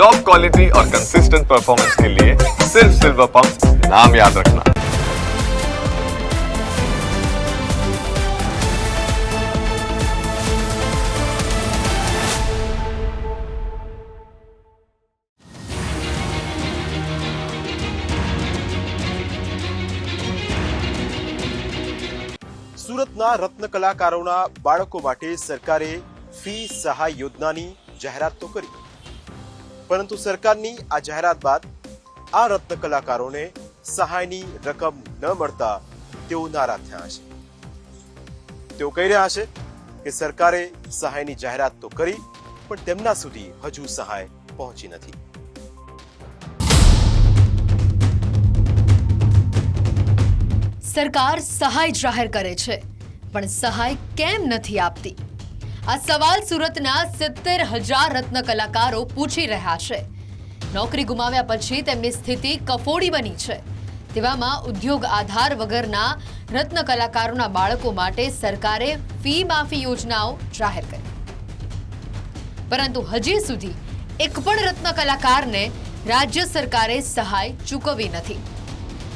Top quality और consistent performance के लिए सिर्फ सिल्वर पंप नाम याद रखना સુરતના રત્ન કલાકારોના બાળકો માટે સરકારે ફી સહાય યોજનાની જાહેરાત તો કરી પરંતુ સરકારની આ જાહેરાત બાદ આ રત્ન કલાકારોને સહાયની રકમ ન મળતા તેઓ નારાજ થયા છે. તેઓ કહી રહ્યા છે કે સરકારે સહાયની જાહેરાત તો કરી, પણ તેમના સુધી હજુ સહાય પહોંચી નથી. સરકાર સહાય જાહેર કરે છે, પણ સહાય કેમ નથી આપતી? આ સવાલ સુરતના સિત્તેર હજાર રત્ન કલાકારો પૂછી રહ્યા છે. નોકરી ગુમાવ્યા પછી તેમની સ્થિતિ કફોડી બની છે. તેવામાં ઉદ્યોગ આધાર વગરના રત્ન કલાકારોના બાળકો માટે સરકારે ફી માફી યોજનાઓ જાહેર કરી. પરંતુ હજી સુધી એક પણ રત્ન કલાકારને રાજ્ય સરકારે સહાય ચૂકવી નથી.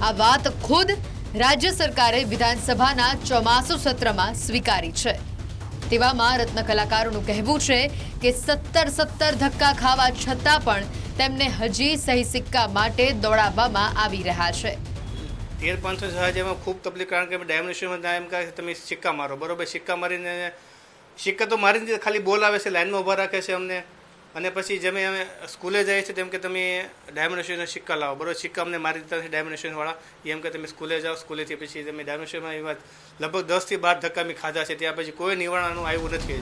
આ વાત ખુદ રાજ્ય સરકારે વિધાનસભાના ચોમાસુ સત્રમાં સ્વીકારી છે. તેવામાં રત્ન કલાકારોનું કહેવું છે કે સત્તર સત્તર ધક્કા ખાવા છતાં પણ તેમને હજી સહી સિક્કા માટે દોડાવવામાં આવી રહ્યા છે. તેર પાંચસો સહાય એમાં ખૂબ તકલીફ, કારણ કે ડાયમોનેશનમાં એમ કહે તમે સિક્કા મારો. બરોબર, સિક્કા મારીને, સિક્કા તો મારીને ખાલી ખાલી બોલાવે છે લાઇનમાં ઊભા રાખે છે અમને. અને પછી જેમ અમે સ્કૂલે જઈએ છીએ તેમ કે તમે ડાયમોનેશનના સિક્કા લાવો. બરોબર, સિક્કા અમને મારી દીધા છે એમ કે તમે સ્કૂલે જાઓ, સ્કૂલેથી પછી તમે ડાયમોનેશનમાં એવા લગભગ દસથી બાર ધક્કા મેં ખાધા છે. ત્યાં પછી કોઈ નિવારણનું આવ્યું નથી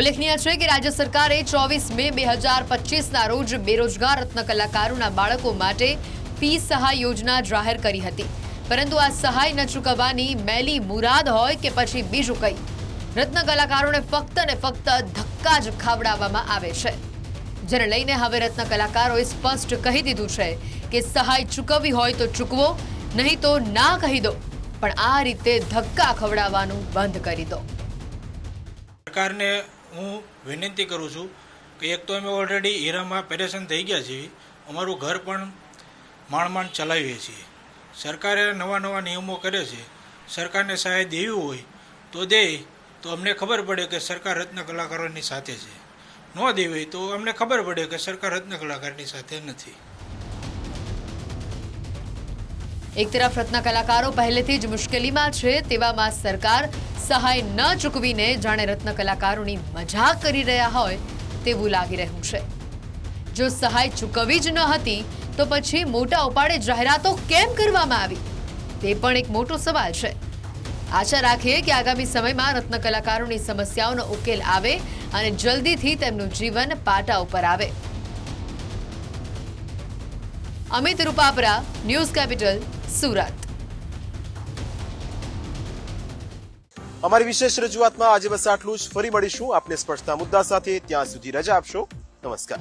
ઉલ્લેખનીય છે કે રાજ્ય સરકારે ચોવીસ મે બે હજાર પચીસના રોજ બેરોજગાર રત્ન કલાકારોના બાળકો માટે ફી સહાય યોજના જાહેર કરી હતી. પરંતુ આ સહાય ન ચૂકવવાની મેલી મુરાદ હોય કે પછી બીજું કંઈ. રત્ન કલાકારોને ફક્ત ને ફક્ત ધક્કા જ ખાવડાવવામાં આવે છે. જેને લઈને હવે રત્ન કલાકારોએ સ્પષ્ટ કહી દીધું છે કે સહાય ચૂકવવી હોય તો ચૂકવો, નહીં તો ના કહી દો. પણ આ રીતે ધક્કા ખવડાવવાનું બંધ કરી દો. સરકારને હું વિનંતી કરું છું કે એક તો અમે ઓલરેડી હીરામાં પેરેશન થઈ ગયા છીએ. અમારું ઘર પણ માંડ ચલાવીએ છીએ. સરકારે નવા નવા નિયમો કરે છે. સરકારને સહાય દેવી હોય તો દે. તો અમને ખબર પડે કે સરકાર રત્ન કલાકારોની સાથે છે. ન દેવી તો અમને ખબર પડે કે સરકાર રત્ન કલાકારની સાથે નથી. એક તરફ રત્ન કલાકારો પહેલેથી જ મુશ્કેલીમાં છે તેવામાં સરકાર સહાય ન ચૂકવીને જાણે રત્ન કલાકારોની મજાક કરી રહ્યા હોય તેવું લાગી રહ્યું છે. જો સહાય ચૂકવવી જ ન હતી તો પછી મોટા ઉપાડે જાહેરાતો કેમ કરવામાં આવી? તે પણ એક મોટો સવાલ છે. આશા રાખીએ કે આગામી સમયમાં રત્ન કલાકારોની સમસ્યાઓનો ઉકેલ આવે અને જલ્દીથી તેમનું જીવન પાટા ઉપર આવે. Amit Rupapara, News Capital, Surat. અમારી વિશેષ રજૂઆતમાં આજે બસ આટલું જ. ફરી મળીશું આપને સ્પર્શતા મુદ્દા સાથે. ત્યાં સુધી રજા આપશો. નમસ્કાર.